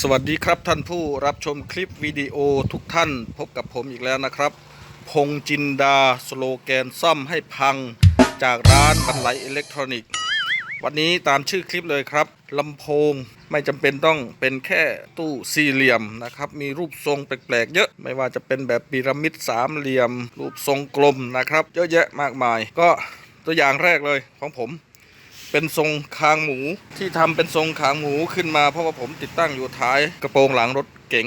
สวัสดีครับท่านผู้รับชมคลิปวิดีโอทุกท่านพบกับผมอีกแล้วนะครับ พงจินดาสโลแกนซ่อมให้พังจากร้านบันไลอิเล็กทรอนิกส์วันนี้ตามชื่อคลิปเลยครับลำโพงไม่จำเป็นต้องเป็นแค่ตู้สี่เหลี่ยมนะครับ มีรูปทรงแปลกๆ เยอะไม่ว่าจะเป็นแบบพีระมิดสามเหลี่ยม รูปทรงกลมนะครับ เยอะแยะมากมาย ก็ตัวอย่างแรกเลยของผม เป็นทรงคางหมูที่ทำเป็นทรงคางหมูขึ้นมา เพราะว่าผมติดตั้งอยู่ท้ายกระโปรงหลังรถเก๋ง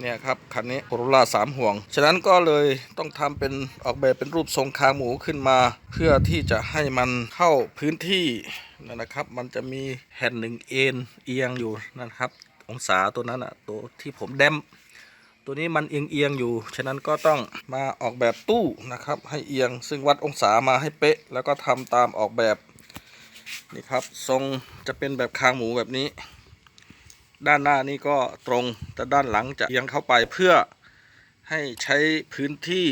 เนี่ยครับคันนี้โคโรล่าสามห่วง ฉะนั้นก็เลยต้องทำเป็นออกแบบเป็นรูปทรงคางหมูขึ้นมา เพื่อที่จะให้มันเข้าพื้นที่นะครับ มันจะมีแผ่นหนึ่งเอ็นเอียงอยู่นะครับ องศาตัวนั้นอะตัวที่ผมแดมตัวนี้มันเอียงเอียงอยู่ ฉะนั้นก็ต้องมาออกแบบตู้นะครับ ให้เอียง ซึ่งวัดองศามาให้เป๊ะ แล้วก็ทำตามออกแบบ นี่ครับทรงจะเป็นแบบคางหมูแบบนี้ ด้านหน้านี่ก็ตรงแต่ด้านหลังจะเอียงเข้าไปเพื่อให้ใช้พื้นที่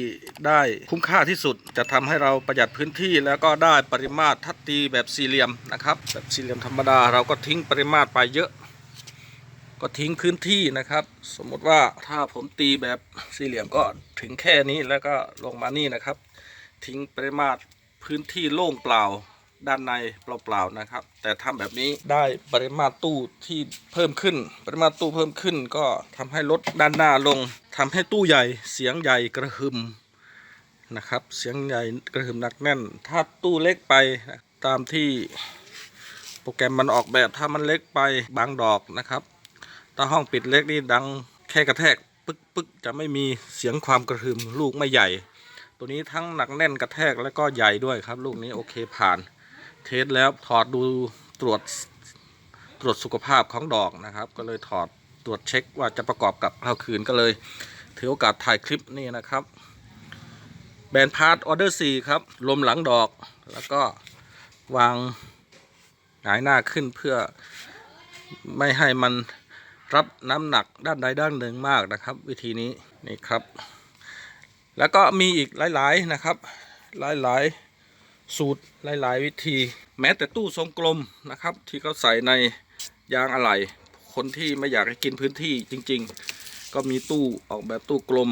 ได้คุ้มค่าที่สุด จะทำให้เราประหยัดพื้นที่แล้วก็ได้ปริมาตรทัดตีแบบสี่เหลี่ยมนะครับ แบบสี่เหลี่ยมธรรมดาเราก็ทิ้งปริมาตรไปเยอะ ก็ทิ้งพื้นที่นะครับ สมมติว่าถ้าผมตีแบบสี่เหลี่ยมก็ถึงแค่นี้แล้วก็ลงมานี่นะครับ ทิ้งปริมาตรพื้นที่โล่งเปล่า ด้านในเปล่าๆนะครับ แต่ทำแบบนี้ได้ปริมาตรตู้ที่เพิ่มขึ้น ปริมาตรตู้เพิ่มขึ้น ก็ทำให้ลดด้านหน้าลงทำให้ตู้ใหญ่เสียงใหญ่กระหึ่มนะครับ เสียงใหญ่กระหึ่มหนักแน่น ถ้าตู้เล็กไปตามที่โปรแกรมมันออกแบบถ้ามันเล็กไปบางดอกนะครับถ้าห้องปิดเล็กนี่ดังแค่กระแทกปึ๊กปึ๊กจะไม่มีเสียงความกระหึ่มลูกไม่ใหญ่ ตัวนี้ทั้งหนักแน่นกระแทกและก็ใหญ่ด้วยครับ ลูกนี้โอเคผ่าน เทสแล้วถอดดูตรวจตรวจสุขภาพของดอกนะครับ ก็เลยถอดตรวจเช็คว่าจะประกอบกับเราคืนก็เลย ถือโอกาสถ่ายคลิปนี่นะครับแบนพาร์ทออเดอร์สี่ครับลมหลังดอกแล้วก็วางหงายหน้าขึ้นเพื่อไม่ให้มันรับน้ำหนักด้านใดด้านหนึ่งมากนะครับ วิธีนี้นี่ครับ แล้วก็มีอีกหลาย ๆ นะครับ หลาย ๆ สูตรหลาย ๆ วิธี แม้แต่ตู้ทรงกลมนะครับ ที่เขาใส่ในยางอะไหล่คนที่ไม่อยากให้กินพื้นที่จริง ๆ ก็มีตู้ออกแบบตู้กลม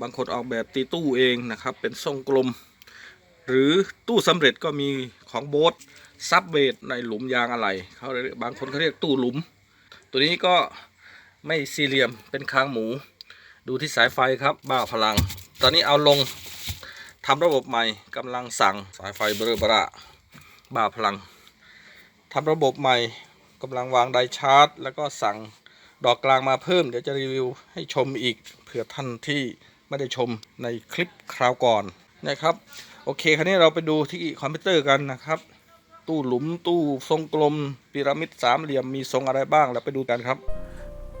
บางคนออกแบบตีตู้เองนะครับ เป็นทรงกลม หรือตู้สำเร็จก็มีของโบสซับเวทในหลุมยางอะไหล่เขาเรียกบางคนเขาเรียกตู้หลุม ตัวนี้ก็ไม่สี่เหลี่ยมเป็นคางหมู ดูที่สายไฟครับบ้าพลัง ตอนนี้เอาลง ทำระบบใหม่กำลังสั่งสายไฟเบอร์บระบ้าพลังทำระบบใหม่กำลังวางไดชาร์จ แล้วก็สั่งดอกกลางมาเพิ่ม เดี๋ยวจะรีวิวให้ชมอีกเผื่อท่านที่ไม่ได้ชมในคลิปคราวก่อนนะครับ โอเค คราวนี้เราไปดูที่คอมพิวเตอร์กันนะครับ ตู้หลุมตู้ทรงกลมพีระมิดสามเหลี่ยมมีทรงอะไรบ้างเราไปดูกันครับ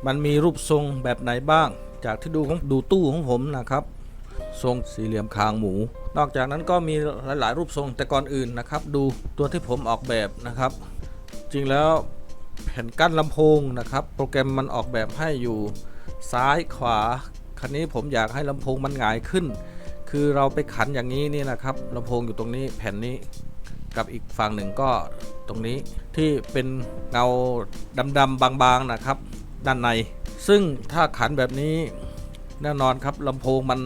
มันมีรูปทรงแบบไหนบ้าง จากที่ดูของดูตู้ของผมนะครับ ทรงสี่เหลี่ยมคางหมู นอกจากนั้นก็มีหลาย ๆ รูปทรงแต่ก่อนอื่นนะครับ ดูตัวที่ผมออกแบบนะครับ จริงแล้วแผ่นกั้นลำโพงนะครับ โปรแกรมมันออกแบบให้อยู่ซ้ายขวาคันนี้ผมอยากให้ลำโพงมันหงายขึ้น คือเราไปขันอย่างนี้นี่นะครับลำโพงอยู่ตรงนี้แผ่นนี้กับอีกฝั่งหนึ่งก็ตรงนี้ที่เป็นเงาดำๆบางๆนะครับ ด้านใน ซึ่งถ้าขันแบบนี้แน่นอนครับลำโพงมัน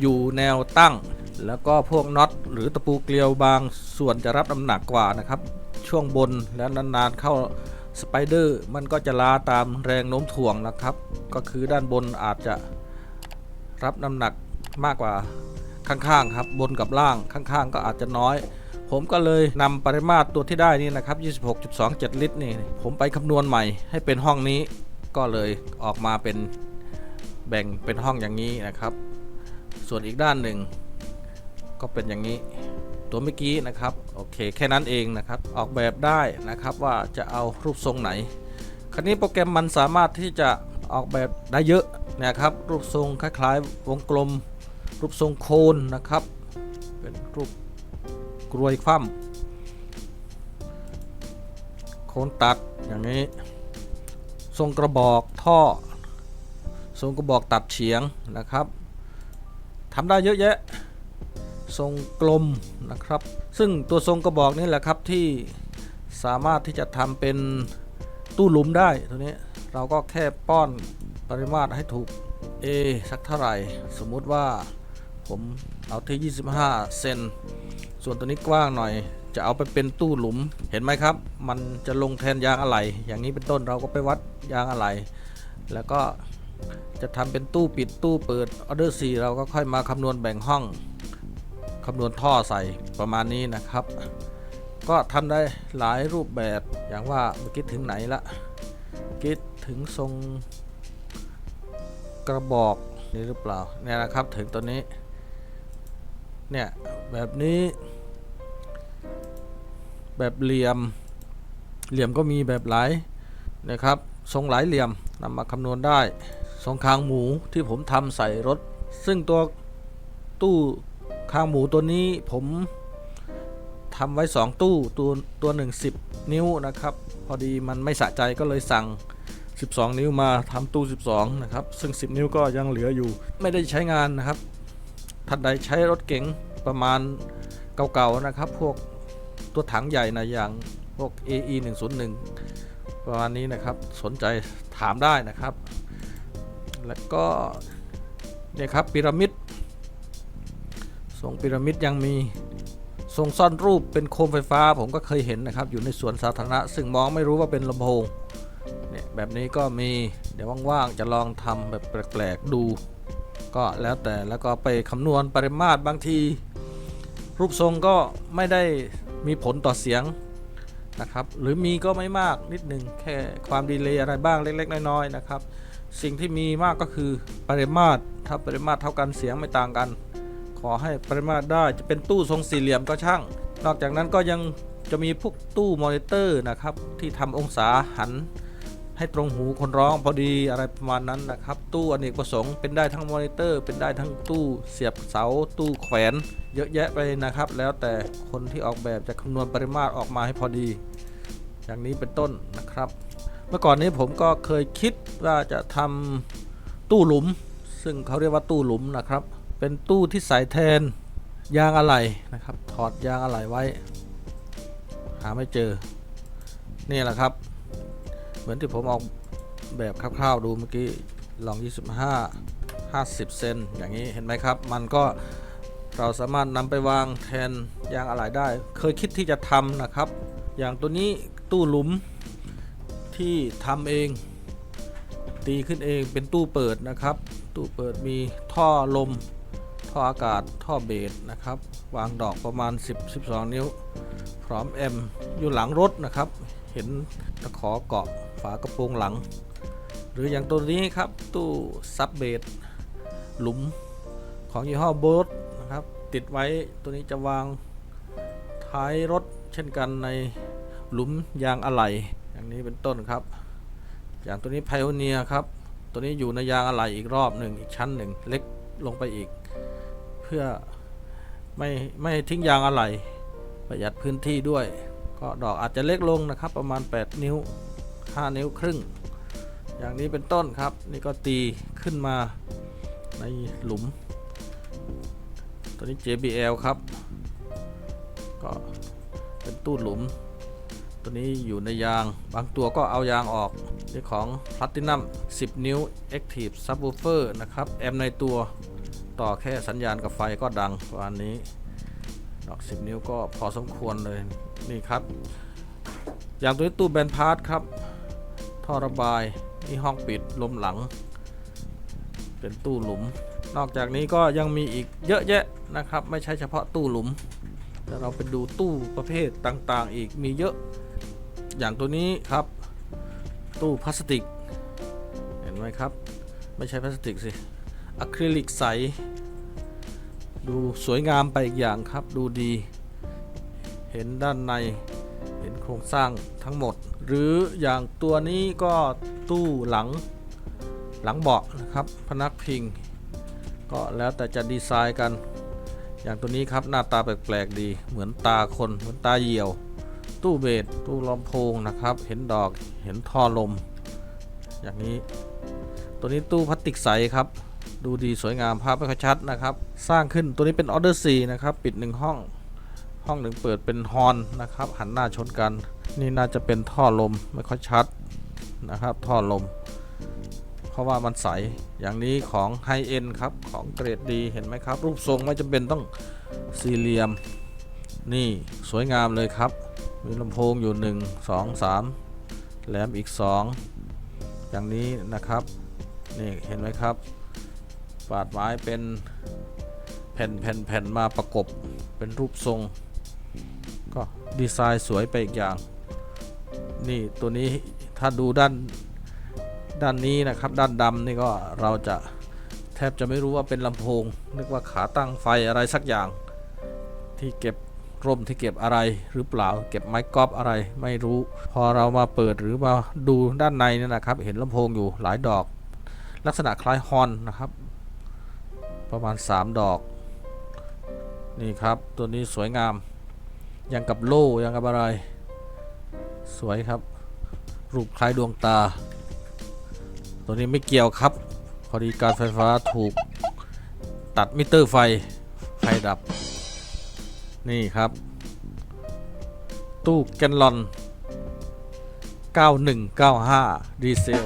อยู่แนวตั้ง แล้วก็พวกน็อตหรือตะปูเกลียวบางส่วนจะรับน้ำหนักกว่านะครับ ช่วงบนแล้วนานๆเข้าสไปเดอร์มันก็จะลาตามแรงโน้มถ่วงนะครับ ก็คือด้านบนอาจจะรับน้ำหนักมากกว่าข้างๆครับ บนกับล่างข้างๆ ก็อาจจะน้อย ผมก็เลยนำปริมาตรตัวที่ได้นี่นะครับ 26.27 ลิตรนี่ ผมไปคำนวณใหม่ให้เป็นห้องนี้ ก็เลยออกมาเป็นแบ่งเป็นห้องอย่างนี้นะครับ ส่วนอีกด้านหนึ่ง ก็เป็นอย่างนี้ตัวเมื่อกี้นะครับโอเคแค่นั้นเองนะครับออกแบบได้นะครับว่าจะเอารูปทรงไหน คราวนี้โปรแกรมมันสามารถที่จะออกแบบได้เยอะนะครับรูปทรงคล้ายๆ วงกลม รูปทรงโคนนะครับ เป็นรูปกรวยคว่ำโคนตัดอย่างนี้ ทรงกระบอกท่อ ทรงกระบอกตัดเฉียงนะครับ ทำได้เยอะแยะ ทรงกลมนะครับ ซึ่งตัวทรงกระบอกนี่แหละครับที่สามารถที่จะทำเป็นตู้หลุมได้ตัวนี้เราก็แค่ป้อนปริมาตรให้ถูก A สักเท่าไหร่ สมมุติว่าผมเอาที่ 25 เซน ส่วนตัวนี้กว้างหน่อย จะเอาไปเป็นตู้หลุม เห็นไหมครับ มันจะลงแทนยางอะไหล่ อย่างนี้เป็นต้นเราก็ไปวัดยางอะไหล่ แล้วก็ จะทำเป็นตู้ปิดตู้เปิดออเดอร์4เราก็ค่อยมาคำนวณแบ่งห้องคำนวณท่อใส่ประมาณนี้นะครับ ก็ทำได้หลายรูปแบบอย่างว่าเมื่อกี้ถึงไหนละคิดถึงทรงกระบอกนี่หรือเปล่าเนี่ยนะครับถึงตัวนี้ เนี่ยแบบนี้ แบบเหลี่ยม เหลี่ยมก็มีแบบหลายนะครับทรงหลายเหลี่ยมนำมาคำนวณได้ ทรงคางหมูที่ผมทำใส่รถ ซึ่งตัวตู้คางหมูตัวนี้ผมทำไว้ 2 ตู้ตัวตัวหนึ่ง10 นิ้วนะครับ พอดีมันไม่สะใจก็เลยสั่ง 12 นิ้วมาทำตู้ 12 นะครับ ซึ่ง 10 นิ้วก็ยังเหลืออยู่ ไม่ได้ใช้งานนะครับท่านใดใช้รถเก๋งประมาณเก่าๆนะครับ พวกตัวถังใหญ่นะอย่างพวก AE 101ประมาณนี้นะครับ สนใจถามได้นะครับ แล้วก็เนี่ยครับพีระมิดทรงพีระมิดยังมีทรงซ่อนรูปเป็นโคมไฟฟ้าผมก็เคยเห็นนะครับ อยู่ในสวนสาธารณะ ซึ่งมองไม่รู้ว่าเป็นลำโพงเนี่ยแบบนี้ก็มีเดี๋ยวว่างๆจะลองทำแบบแปลกๆดู ก็แล้วแต่แล้วก็ไปคำนวณปริมาตรบางที รูปทรงก็ไม่ได้มีผลต่อเสียงนะครับ หรือมีก็ไม่มากนิดหนึ่งแค่ความดีเลย์อะไรบ้างเล็ก ๆ น้อยๆนะครับ สิ่งที่มีมากก็คือปริมาตร ถ้าปริมาตรเท่ากันเสียงไม่ต่างกัน ขอให้ปริมาตรได้จะเป็นตู้ทรงสี่เหลี่ยมก็ช่าง นอกจากนั้นก็ยังจะมีพวกตู้มอนิเตอร์นะครับ ที่ทำองศาหันให้ตรงหูคนร้องพอดีอะไรประมาณนั้นนะครับ ตู้อเนกประสงค์เป็นได้ทั้งมอนิเตอร์ เป็นได้ทั้งตู้เสียบเสาตู้แขวนเยอะแยะไปนะครับ แล้วแต่คนที่ออกแบบจะคำนวณปริมาตรออกมาให้พอดี อย่างนี้เป็นต้นนะครับ เมื่อก่อนนี้ผมก็เคยคิดว่าจะทำตู้หลุม ซึ่งเขาเรียกว่าตู้หลุมนะครับ เป็นตู้ที่ใส่แทนยางอะไหล่นะครับ ถอดยางอะไหล่ไว้ หาไม่เจอ นี่แหละครับ เหมือนที่ผมออกแบบคร่าวๆดูเมื่อกี้ลอง 25 50 เซนอย่างนี้เห็นไหมครับ มันก็เราสามารถนำไปวางแทนยางอะไหล่ได้ เคยคิดที่จะทำนะครับ อย่างตัวนี้ตู้หลุม ที่ทำเอง ตีขึ้นเองเป็นตู้เปิดนะครับ ตู้เปิดมีท่อลม ท่ออากาศท่อเบสนะครับ วางดอกประมาณ 10 12 นิ้ว พร้อมแอมอยู่หลังรถนะครับ เห็นตะขอเกาะฝากระโปรงหลัง หรืออย่างตัวนี้ครับตู้ซับเบสหลุมของยี่ห้อโบสนะครับ ติดไว้ตัวนี้จะวางท้ายรถเช่นกันในหลุมยางอะไหล่ อย่างนี้เป็นต้นครับ อย่างตัวนี้ไพโอเนียครับ ตัวนี้อยู่ในยางอะไหล่อีกรอบหนึ่งอีกชั้นหนึ่งเล็กลงไปอีก เพื่อไม่ไม่ทิ้งยางอะไหล่ประหยัดพื้นที่ด้วย ก็ดอกอาจจะเล็กลงนะครับ ประมาณ 8 นิ้ว 5 นิ้วครึ่ง อย่างนี้เป็นต้นครับ นี่ก็ตีขึ้นมาในหลุม ตัวนี้ JBL ครับ ก็เป็นตู้หลุม ตัวนี้อยู่ในยาง บางตัวก็เอายางออกนี่ของ Platinum 10 นิ้ว Active Subwoofer นะครับ แอมในตัวต่อแค่สัญญาณกับไฟก็ดังประมาณนี้ ดอก 10 นิ้วก็พอสมควรเลย นี่ครับ อย่างตัวนี้ตู้แบนพาร์ทครับ ท่อระบายนี่ห้องปิดลมหลัง เป็นตู้หลุม นอกจากนี้ก็ยังมีอีกเยอะแยะนะครับ ไม่ใช่เฉพาะตู้หลุมแต่เราไปดูตู้ประเภทต่างๆ อีกมีเยอะ อย่างตัวนี้ครับ ตู้พลาสติก เห็นไหมครับ ไม่ใช่พลาสติกสิอะคริลิกใส ดูสวยงามไปอีกอย่างครับ ดูดี เห็นด้านใน เห็นโครงสร้างทั้งหมด หรืออย่างตัวนี้ก็ตู้หลังหลังเบาะนะครับ พนักพิง ก็แล้วแต่จะดีไซน์กัน อย่างตัวนี้ครับหน้าตาแปลกๆดี เหมือนตาคน เหมือนตาเหยี่ยว ตู้เบสตู้ลำโพงนะครับ เห็นดอกเห็นท่อลม อย่างนี้ ตัวนี้ตู้พลาสติกใสครับ ดูดีสวยงามภาพไม่ค่อยชัดนะครับ สร้างขึ้นตัวนี้เป็นออเดอร์4นะครับ ปิดหนึ่งห้อง ห้องหนึ่งเปิดเป็นฮอนนะครับ หันหน้าชนกัน นี่น่าจะเป็นท่อลมไม่ค่อยชัดนะครับ ท่อลม เพราะว่ามันใสอย่างนี้ของไฮเอ็นครับของเกรดดีเห็นไหมครับ รูปทรงไม่จำเป็นต้องสี่เหลี่ยม นี่สวยงามเลยครับ มีลำโพงอยู่ 1 2 3 แหลมอีก 2 อย่างนี้นะครับ นี่เห็นไหมครับ ปาดไม้เป็นแผ่นแผ่นแผ่นมาประกบเป็นรูปทรง ก็ดีไซน์สวยไปอีกอย่าง นี่ตัวนี้ถ้าดูด้านด้านนี้นะครับ ด้านดำนี่ก็เราจะแทบจะไม่รู้ว่าเป็นลำโพง นึกว่าขาตั้งไฟอะไรสักอย่างที่เก็บ ร่มที่เก็บอะไรหรือเปล่า เก็บไม้กอล์ฟอะไรไม่รู้ พอเรามาเปิดหรือมาดูด้านในนี่นะครับ เห็นลำโพงอยู่หลายดอก ลักษณะคล้ายฮอนนะครับ ประมาณ 3 ดอก นี่ครับตัวนี้สวยงาม ยังกับโล่ยังกับอะไร สวยครับ รูปคล้ายดวงตา ตัวนี้ไม่เกี่ยวครับพอดีการไฟฟ้าถูกตัดมิเตอร์ไฟไฟดับ นี่ครับ ตู้แกนลอน 9195 ดีเซล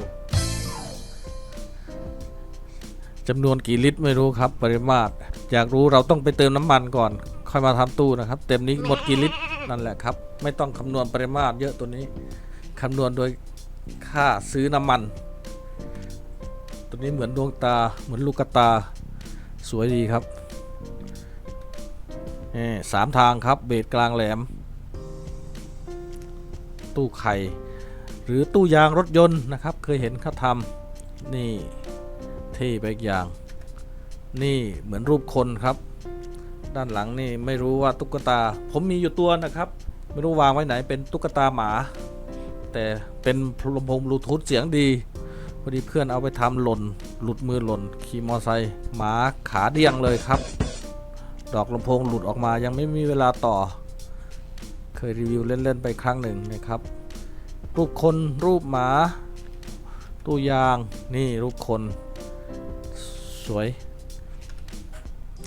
จำนวนกี่ลิตรไม่รู้ครับ ปริมาตร อยากรู้เราต้องไปเติมน้ำมันก่อน ค่อยมาทำตู้นะครับ เต็มนี้หมดกี่ลิตรนั่นแหละครับ ไม่ต้องคำนวณปริมาตรเยอะตัวนี้คำนวณโดยค่าซื้อน้ำมัน ตัวนี้เหมือนดวงตาเหมือนลูกตาสวยดีครับ สามทางครับเบสกลางแหลม ตู้ไข่หรือตู้ยางรถยนต์นะครับ เคยเห็นเขาทำนี่เท่ไปอย่าง นี่เหมือนรูปคนครับ ด้านหลังนี่ไม่รู้ว่าตุ๊กตา ผมมีอยู่ตัวนะครับ ไม่รู้วางไว้ไหนเป็นตุ๊กตาหมา แต่เป็นลำโพงบลูทูธเสียงดีพอดีเพื่อนเอาไปทำหล่น หลุดมือหล่นขี่มอไซค์หมาขาเดียงเลยครับ ดอกลำโพงหลุดออกมายังไม่มีเวลาต่อ เคยรีวิวเล่น ๆ ไปครั้งหนึ่งนะครับ รูปคนรูปหมาตู้ยางนี่รูปคนสวย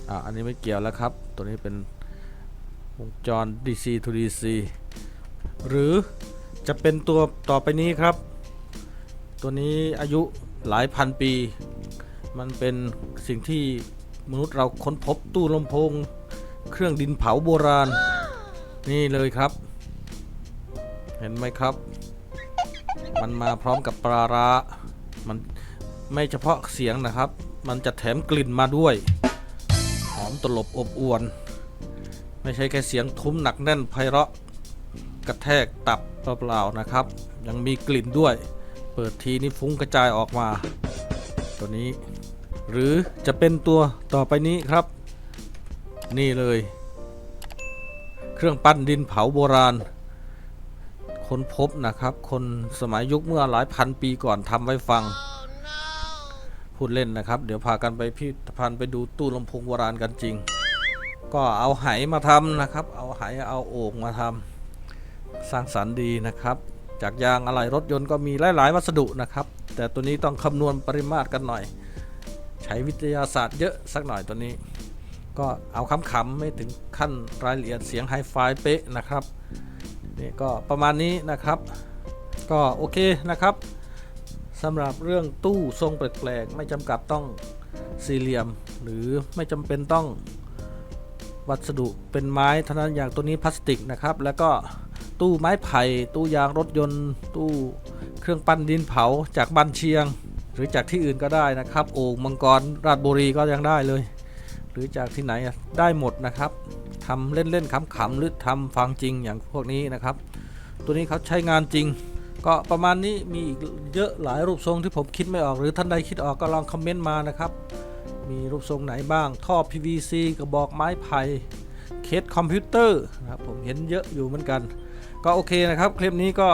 อะอันนี้ไม่เกี่ยวแล้วครับ ตัวนี้เป็นวงจร DC to DC หรือจะเป็นตัวต่อไปนี้ครับ ตัวนี้อายุหลายพันปี มันเป็นสิ่งที่ มนุษย์เราค้นพบตู้ลำโพง เครื่องดินเผาโบราณ นี่เลยครับ เห็นไหมครับ มันมาพร้อมกับปลาร้ามันไม่เฉพาะเสียงนะครับ มันจะแถมกลิ่นมาด้วย หอมตลบอบอวน ไม่ใช่แค่เสียงทุ้มหนักแน่นไพเราะ กระแทกตับเปล่าๆนะครับ ยังมีกลิ่นด้วย เปิดทีนี้ฟุ้งกระจายออกมา ตัวนี้ หรือจะเป็นตัวต่อไปนี้ครับ นี่เลย เครื่องปั้นดินเผาโบราณ คนพบนะครับ คนสมัยยุคเมื่อหลายพันปีก่อนทำไว้ฟัง พูดเล่นนะครับ เดี๋ยวพากันไปพิพิธภัณฑ์ไปดูตู้ลำโพงโบราณกันจริง ก็เอาไหมาทำนะครับ เอาไหเอาโอ่งมาทำสร้างสรรค์ดีนะครับจากยางอะไหล่รถยนต์ก็มีหลาย ๆ วัสดุนะครับ แต่ตัวนี้ต้องคำนวณปริมาตรกันหน่อย ใช้วิทยาศาสตร์เยอะสักหน่อยตัวนี้ ก็เอาขำๆไม่ถึงขั้นรายละเอียดเสียงไฮไฟเป๊ะนะครับนี่ก็ประมาณนี้นะครับ ก็โอเคนะครับสำหรับเรื่องตู้ทรงแปลกๆไม่จำกัดต้องสี่เหลี่ยม หรือไม่จำเป็นต้องวัสดุเป็นไม้เท่านั้นอย่างตัวนี้พลาสติกนะครับ แล้วก็ตู้ไม้ไผ่ตู้ยางรถยนต์ ตู้เครื่องปั้นดินเผาจากบ้านเชียง หรือจากที่อื่นก็ได้นะครับโอ่งมังกรราชบุรีก็ยังได้เลย หรือจากที่ไหนได้หมดนะครับทำเล่นๆขำๆหรือทำฟังจริงอย่างพวกนี้นะครับ ตัวนี้เขาใช้งานจริง ก็ประมาณนี้มีอีกเยอะหลายรูปทรงที่ผมคิดไม่ออก หรือท่านใดคิดออกก็ลองคอมเมนต์มานะครับ มีรูปทรงไหนบ้าง ท่อ PVC กระบอกไม้ไผ่เคสคอมพิวเตอร์นะครับผมเห็นเยอะอยู่เหมือนกัน ก็โอเคนะครับ คลิปนี้ก็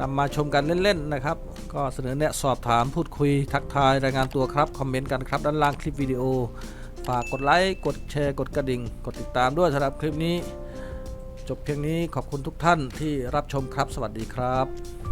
นำมาชมกันเล่นๆนะครับ ก็เสนอแนะสอบถามพูดคุยทักทายรายงานตัวครับ คอมเมนต์กันครับด้านล่างคลิปวิดีโอ ฝากกดไลค์กดแชร์กดกระดิ่ง กดติดตามด้วยสำหรับคลิปนี้ จบเพียงนี้ขอบคุณทุกท่านที่รับชมครับ สวัสดีครับ